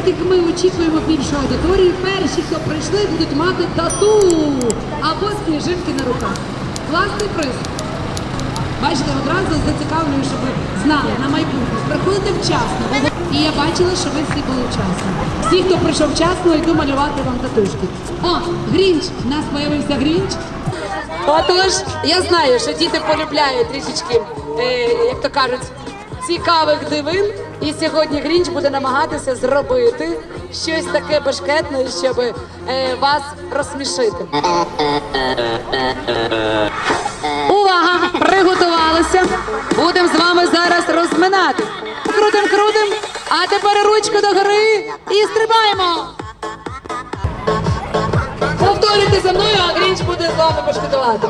так як ми очікуємо більшу аудиторію, перші, хто прийшли, будуть мати тату або сніжинки на руках. Класний приз. Бачите, одразу зацікавлюю, щоб ви знали на майбутнє. Приходите вчасно. І я бачила, що ви всі були вчасно. Всі, хто прийшов вчасно, йду малювати вам татушки. О, Грінч! У нас з'явився Грінч. Отож, я знаю, що діти полюбляють трішечки, е, як то кажуть, цікавих дивин. І сьогодні Грінч буде намагатися зробити щось таке бешкетне, щоб е, вас розсмішити. Увага! Приготувалися. Будемо з вами зараз розминати. Крутим, крутим. А тепер ручку догори і стрибаємо. Повторюйте за мною, а Грінч буде з вами пошкодувати.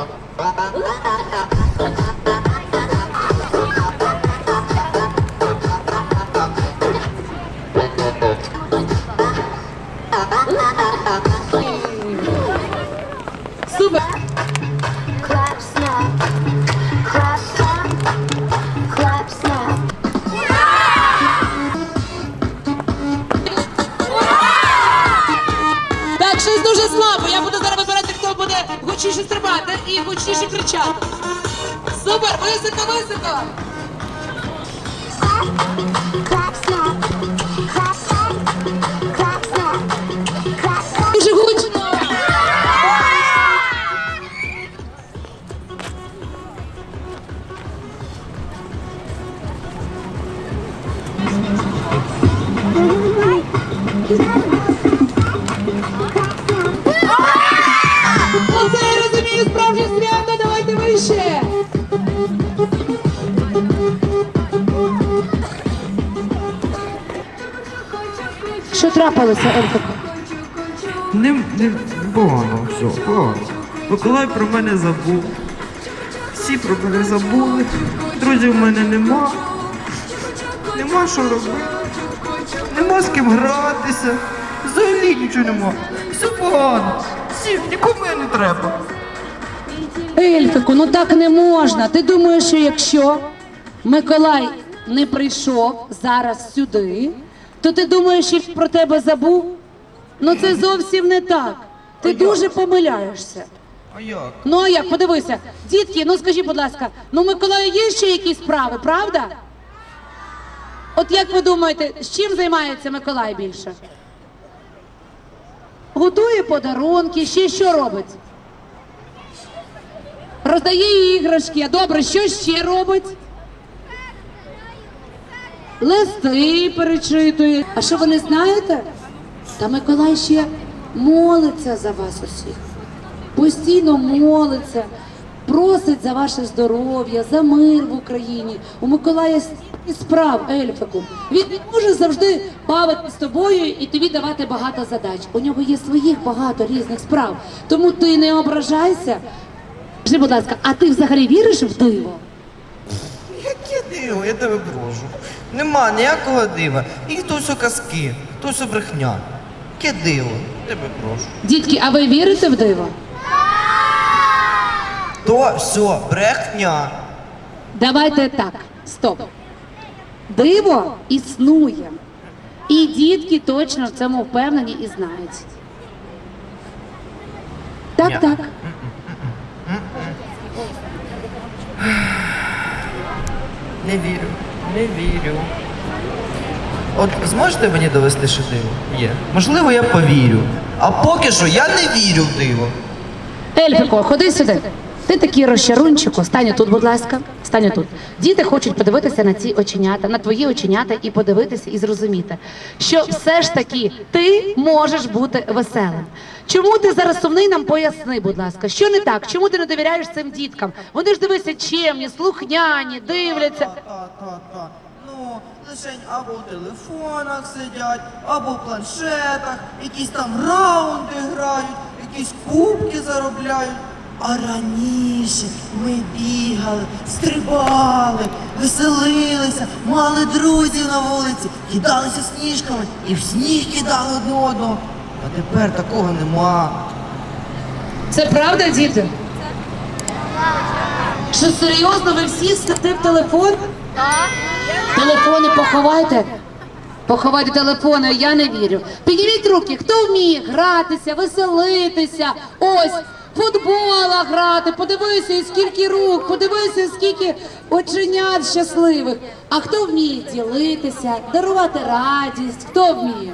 Я буду зараз вибирати, хто буде гучніше стрибати і гучніше кричати. Супер, високо, високо. Clap snap, clap Що трапилося, Ельфико? Не, не погано, все, погано. Миколай про мене забув. Всі про мене забули. Друзів в мене нема. Нема що робити. Нема з ким гратися. Взагалі нічого нема. Все погано. Всім нікому я не треба. Ельфику, ну так не можна. Ти думаєш, що якщо Миколай не прийшов зараз сюди, то ти думаєш, що про тебе забув? Ну це зовсім не так. Ти дуже помиляєшся. А як? Ну а як, подивися, дітки, ну скажіть, будь ласка, ну у Миколая є ще якісь справи, правда? От як ви думаєте, з чим займається Миколай більше? Готує подарунки, ще що робить? Роздає іграшки. А Добре, що ще робить? Листи перечитує. А що ви не знаєте? Та Миколай ще молиться за вас усіх. Постійно молиться, просить за ваше здоров'я, за мир в Україні. У Миколая стільки справ, Ельфику. Він не може завжди бавити з тобою і тобі давати багато задач. У нього є своїх багато різних справ. Тому ти не ображайся. Скажи, будь ласка, а ти взагалі віриш в диво? Яке диво, я тебе прошу. Нема ніякого дива. І то все казки, то все брехня. Яке диво, тебе прошу. Дітки, а ви вірите в диво? То все брехня. Давайте так, стоп. Диво існує. І дітки точно в цьому впевнені і знають. Так, Ні. так. Не вірю, не вірю. От зможете мені довести, що диво? Є. Можливо, я повірю. А поки що я не вірю в диво. Тельфіко, ходи сюди. Ти такий розчарунчику, стань тут, будь ласка. Стань тут. Діти хочуть подивитися на ці оченята, на твої оченята і подивитися і зрозуміти, що все ж таки ти можеш бути веселим. Чому ти зараз сумний? Нам поясни, будь ласка, що не так? Чому ти не довіряєш цим діткам? Вони ж дивися чемні, слухняні, дивляться. Ну, лишень або в телефонах сидять, або в планшетах, якісь там раунди грають, якісь кубки заробляють. А раніше ми бігали, стрибали, веселилися, мали друзів на вулиці, кидалися сніжками і в сніг кидали одне одного. А тепер такого нема. Це правда, діти? Що серйозно, ви всі сидите в телефон? Телефони поховайте. Поховати телефони, я не вірю. Підніміть руки, хто вміє гратися, веселитися. Ось. Футбола грати, подивися, і скільки рук, подивися, скільки оченят щасливих. А хто вміє ділитися, дарувати радість? Хто вміє?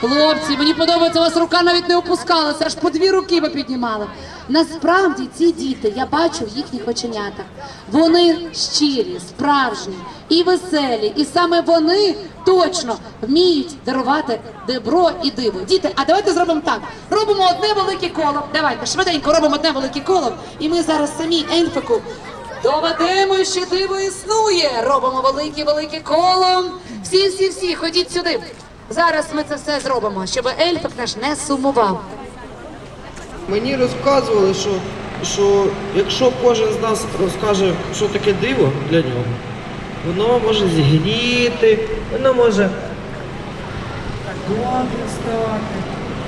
Хлопці, мені подобається, у вас рука навіть не опускалася, аж по дві руки ви піднімали. Насправді ці діти, я бачу в їхніх оченятах. Вони щирі, справжні і веселі. І саме вони точно вміють дарувати добро і диво. Діти, а давайте зробимо так. Робимо одне велике коло. Давайте швиденько робимо одне велике коло, і ми зараз самі ельфику доведемо, що диво існує. Робимо велике велике коло. Всі, всі, всі, ходіть сюди. Зараз ми це все зробимо, щоб ельфик наш не сумував. Мені розказували, що, що якщо кожен з нас розкаже, що таке диво для нього, воно може зігріти, воно може Добре стати.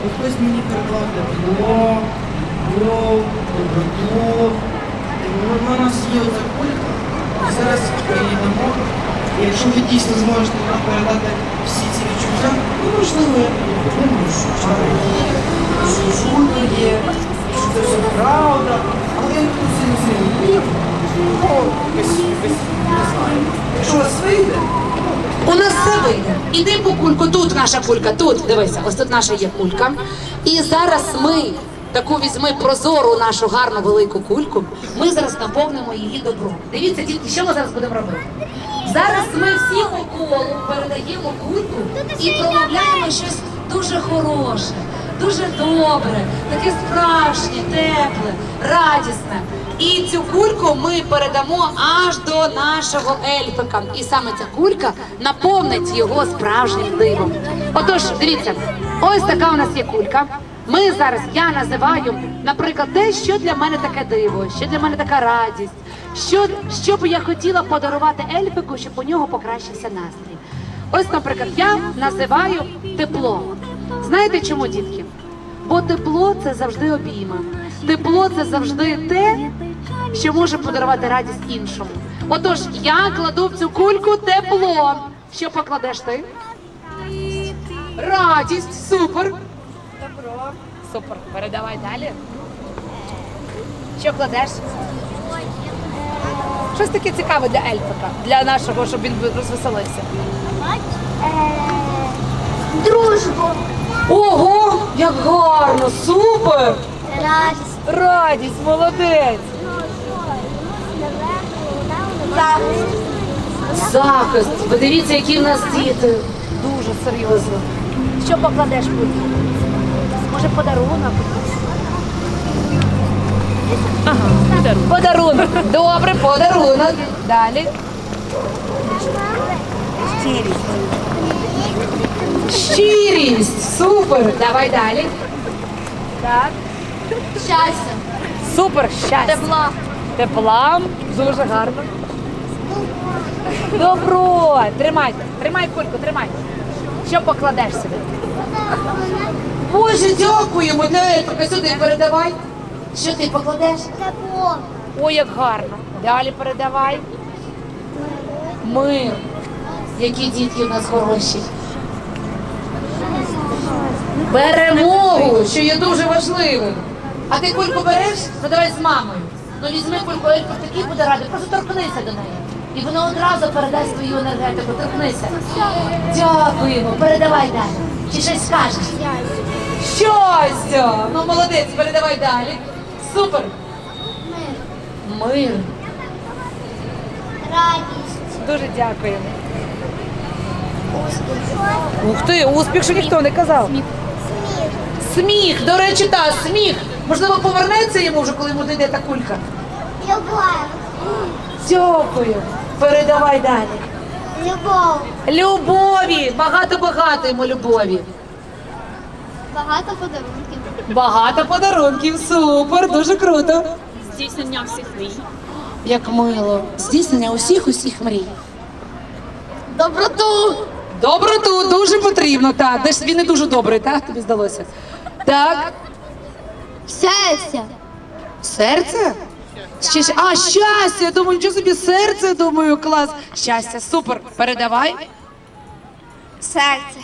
От хтось мені переклав тепло, любов, доброту. У нас є оця кулька. Зараз. І якщо ви дійсно зможете нам передати всі ці відчуття, ну можливо, я подумаю, що є, що є, що це все правда. Але я тут сильно сильно Якщо у вийде, У нас все вийде. Іди по кульку. Тут наша кулька. Тут дивися, ось тут наша є кулька. І зараз ми таку візьми прозору нашу гарну велику кульку. Ми зараз наповнимо її добром. Дивіться, дітки, що ми зараз будемо робити? Зараз ми всі по колу передаємо кульку і промовляємо щось дуже хороше, дуже добре, таке справжнє, тепле, радісне. І цю кульку ми передамо аж до нашого ельфика. І саме ця кулька наповнить його справжнім дивом. Отож, дивіться, ось така у нас є кулька. Ми зараз я називаю, наприклад, те, що для мене таке диво, що для мене така радість, що, що б я хотіла подарувати ельфику, щоб у нього покращився настрій. Ось, наприклад, я називаю тепло. Знаєте чому, дітки? Бо тепло це завжди обійма. Тепло це завжди те, що може подарувати радість іншому. Отож, я кладу в цю кульку тепло. Що покладеш ти? Радість, супер. Добро. Супер. Передавай далі. Що кладеш? Щось таке цікаве для ельфика, для нашого, щоб він розвеселився. Дружбу, Ого, як гарно, супер! радість, Радість, молодець! Захист, Захист. Подивіться, які в нас діти. Дуже серйозно. Що покладеш будь? Може подарунок? Подарунок. Добре, подарунок. Далі. Щирість. Супер. Давай далі. Так. щастя, Супер, щастя. тепла, Тепла. Дуже гарно. Добро. Тримай. Тримай кульку, тримай. Що покладеш собі? Боже, дякуємо для Сюди передавай. Що ти покладеш? тепло, Ой, як гарно. Далі передавай. Мир. Які дітки в нас хороші. Перемогу, що є дуже важливим. А ти кульку береш, задавай з мамою. Ну візьми кульку, Ельфик такий буде радий, просто торкнися до неї. І вона одразу передасть твою енергетику, торкнися. Дякуємо, передавай далі. Чи щось скажеш? Щастя! Ну молодець, передавай далі. Супер! Мир. радість, Дуже дякуємо. Ух ти, успіх, що ніхто не казав. сміх, Сміх, до речі, та сміх. Можливо, повернеться йому вже, коли йому дійде та кулька. любов, Дякую. Передавай далі. любов, Любові, багато-багато йому любові. багато подарунків, Багато подарунків. Супер, дуже круто. Здійснення всіх мрій. Як мило. Здійснення усіх усіх мрій. Доброту. Доброту дуже потрібно, так. Де ж він не дуже добрий, так? Тобі здалося. Так. щастя, Серце? Ще, а, щастя! Я думаю, нічого собі серце, думаю, клас. Щастя, супер. Передавай. Серце.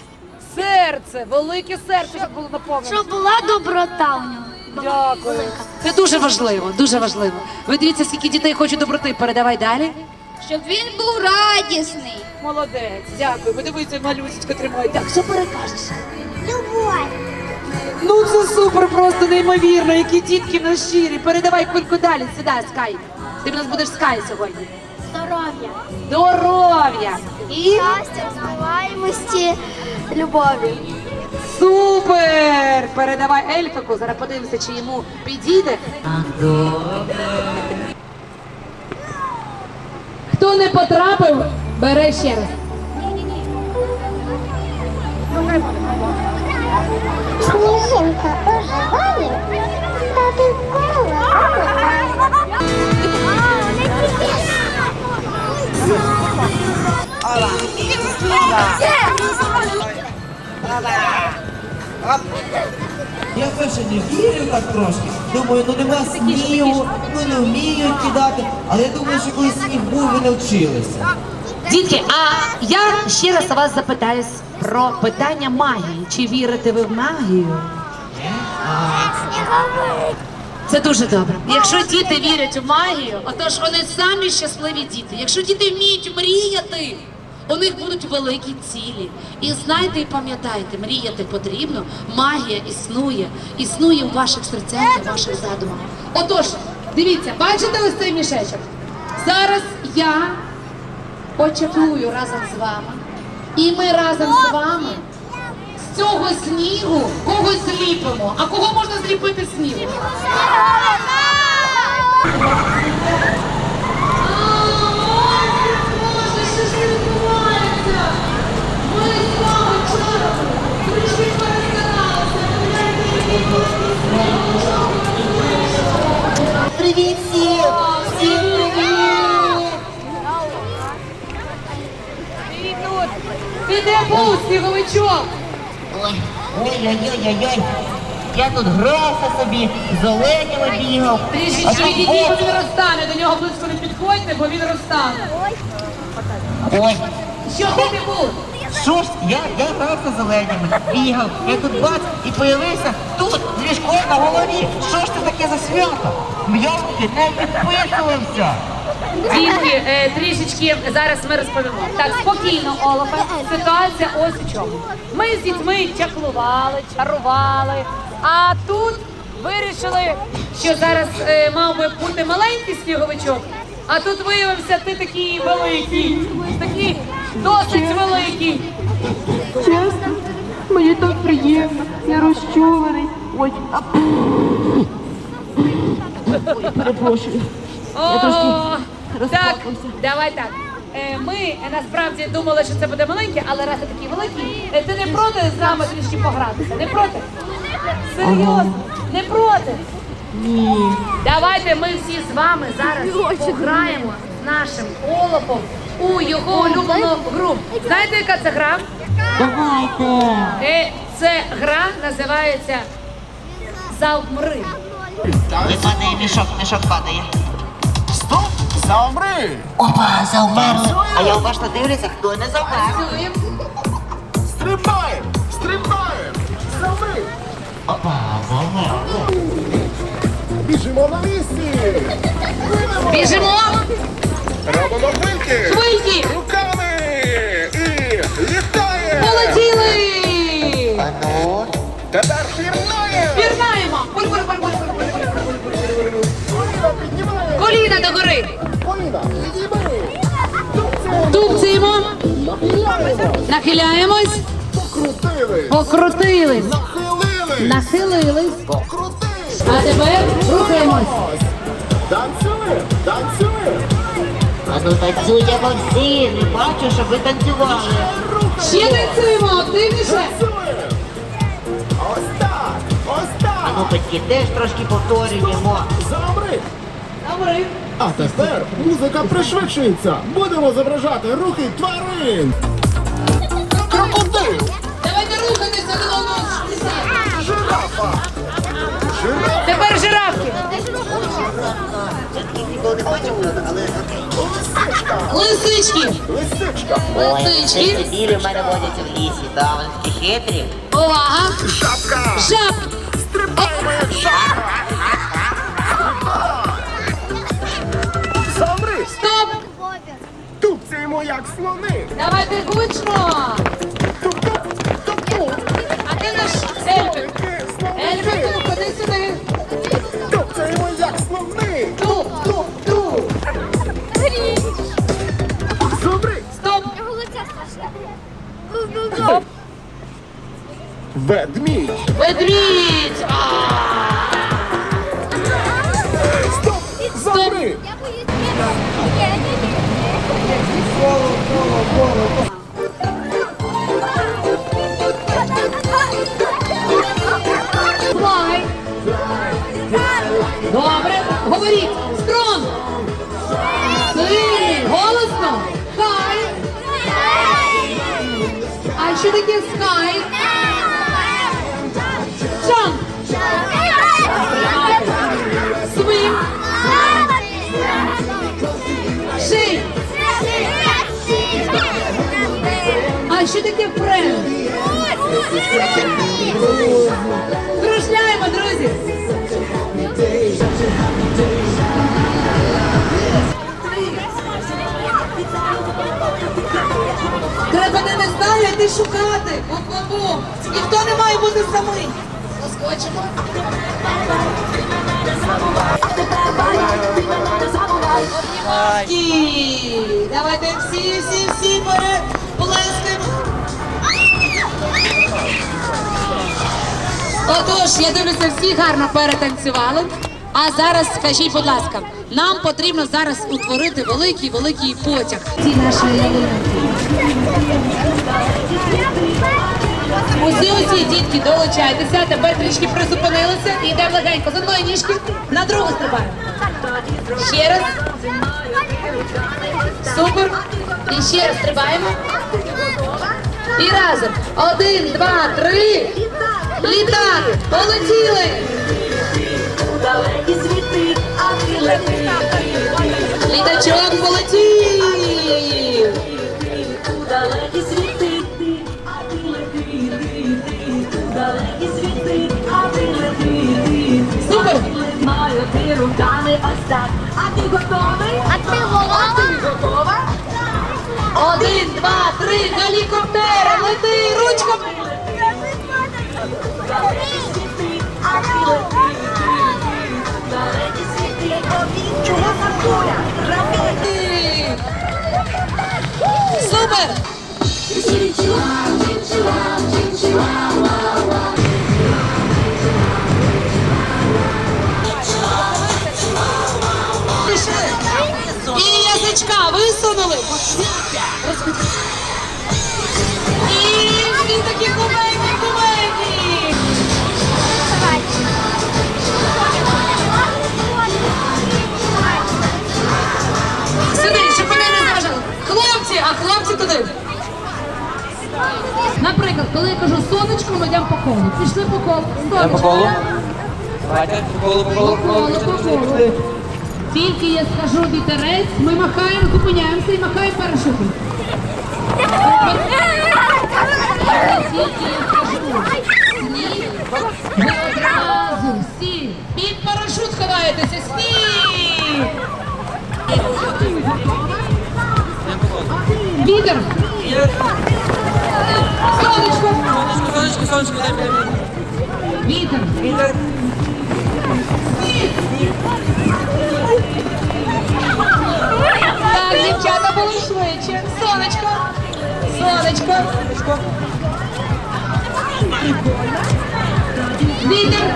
Серце, велике серце, щоб було наповнено. Щоб була доброта у нього. Дякую. Це дуже важливо, дуже важливо. Ви дивіться, скільки дітей хочуть доброти. Передавай далі. Щоб він був радісний. Молодець, дякую. Ви дивіться, малюсечко тримає. Так, Що перекажеш? Любов. Ну це супер, просто неймовірно, які дітки в нас щирі. Передавай кульку далі, сідай, Скай. Ти в нас будеш Скай сьогодні. Здоров'я. Здоров'я! І Щастя, збиваємості, любові. супер! Передавай Ельфику, зараз подивимося, чи йому підійде. Хто не потрапив, бере ще раз. Я перше не вірю так трошки. Думаю, ну нема снігу, ну не вміють кидати. Але я думаю, що коли сніг був, ви навчилися. Дітки, а я ще раз вас запитаюсь про питання магії. Чи вірите ви в магію? Це дуже добре. Якщо діти вірять у магію, отож вони самі щасливі діти. Якщо діти вміють мріяти, у них будуть великі цілі. І знайте і пам'ятайте, мріяти потрібно. Магія існує, існує у ваших серцях і ваших задумах. Отож, дивіться, бачите ось цей мішечок? Зараз я почаклую разом з вами. І ми разом з вами з цього снігу когось зліпимо. А кого можна зліпити снігу? Ой-ой-ой-ой. Я тут грався собі, з оленями бігав. Трішечки відійдіть, бо він розтане. До нього близько не підходьте, бо він розтане. Ой, Що ти був? що ж, я, я грався з оленями, бігав. Я тут бац і появився тут, з ліжком на голові. Що ж це таке за свято? М'явки не підписувався. Дітки, е, трішечки зараз ми розповімо. Так, спокійно, Олафе. Ситуація ось у чому. Ми з дітьми чаклували, чарували, а тут вирішили, що зараз е, мав би бути маленький сніговичок, а тут виявився ти такий великий, такий досить великий. Чесно, мені так приємно, я розчулений. Ой, а перепрошую. О, так, давай так. Е, Ми е, насправді думали, що це буде маленький, але раз ти такий великий, е, ти не проти з нами трішки погратися? Не проти? Серйозно? Не проти? Ні. Давайте ми всі з вами зараз пограємо з нашим Олафом у його улюблену гру. Знаєте, яка це гра? Давайте. Е, Це гра називається Завмри. Падає мішок, мішок падає. Стоп! Замри! Опа, завмерли. А я уважно дивлюся, хто не завмер. Стрибаємо! Стрибаємо! Замри! Опа, завмерли. Біжимо на місці! Біжимо! Робимо хвильки! Хвильки! Руками! І літаємо! Полетіли! А ну, Тепер пірнаємо! Пірнаємо! Коліна догори! Поліна, нахиляємось, Покрутили! покрутились, Нахилили! нахилились. Покрутили! А тепер рухаємось. Танцюємо! Танцюємо! а ну танцюємо всі. Не бачу, щоб ви танцювали. Ще танцюємо, активніше. Ось так! Ось А так! ну, батьки, теж трошки повторюємо. Замри! Добре. А тепер музика пришвидшується. Будемо зображати рухи тварин. Давайте рухатися до одного. жирафа, Тепер жирафки! Лисички. лисичка, Ой, Лисички. це білі в мене водяться в лісі, да, вони такі хитрі. Увага! Жабка! Жаб! Замри! Стоп! Тупцяємо як слони! Давайте гучно! Ведмідь! Ведмідь! Стоп! Замри! Флай! Добре, говоріть! Строн! Сильний! Голосно! Хай! А що таке скай? Таке френд? Кружляємо, друзі! Треба не знаю, йти шукати. Бу-бу-бу. Ніхто не має бути самий. Заскочимо. Давайте всі, всі, всі переплескаємо. Отож, я дивлюся, всі гарно перетанцювали. А зараз скажіть, будь ласка, нам потрібно зараз утворити великий великий потяг. Ці ялинки. Усі усі дітки долучайтеся, тепер трішки призупинилися і йдемо легенько з одної ніжки на другу стрибаємо. Ще раз. Супер. І ще раз стрибаємо. І разом. Один, два, три. Літак. Полетіли. Літачок полетів. Супер. А ти голова? Один, два, три, гелікоптер, лети, ручками. Супер! Пішли. І язичка висунули. І йдемо по колу. Пішли по колу. Сонечко. по колу? Давайте, по колу, по колу, по колу, по колу. Тільки я скажу вітерець, ми махаємо, зупиняємося і махаємо парашутом. Тільки я скажу сніг, ви одразу всі під парашут ховаєтеся. Сніг! Вітер! Сонечко! Сонечко, сонечко. Вітер! Вітер. Так, дівчата були швидше. Сонечко! Сонечко! Вітер!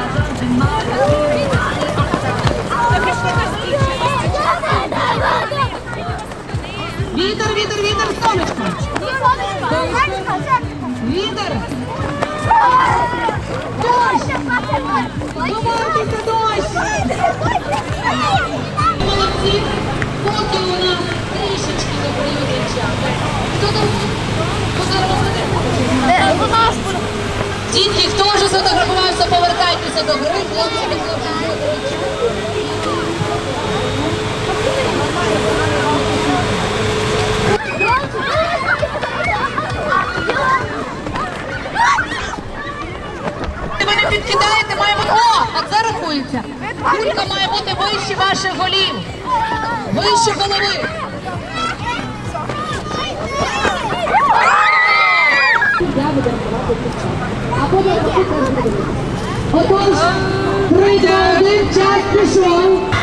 Вітер, вітер, вітер, сонечко! Вітер! Дощ! Ховайтеся, дощ! Молодці! Поки у нас трішечки добрі дівчата. Хто там фотографувати? Дітки, хто вже сфотографувався, повертайтеся до гри, хлопці, до хлопців. Підкидаєте, має бути. О, а це рахується. Куртка має бути вище ваших голів. Вище голови. Отож, 3, 2, 1, час пішов.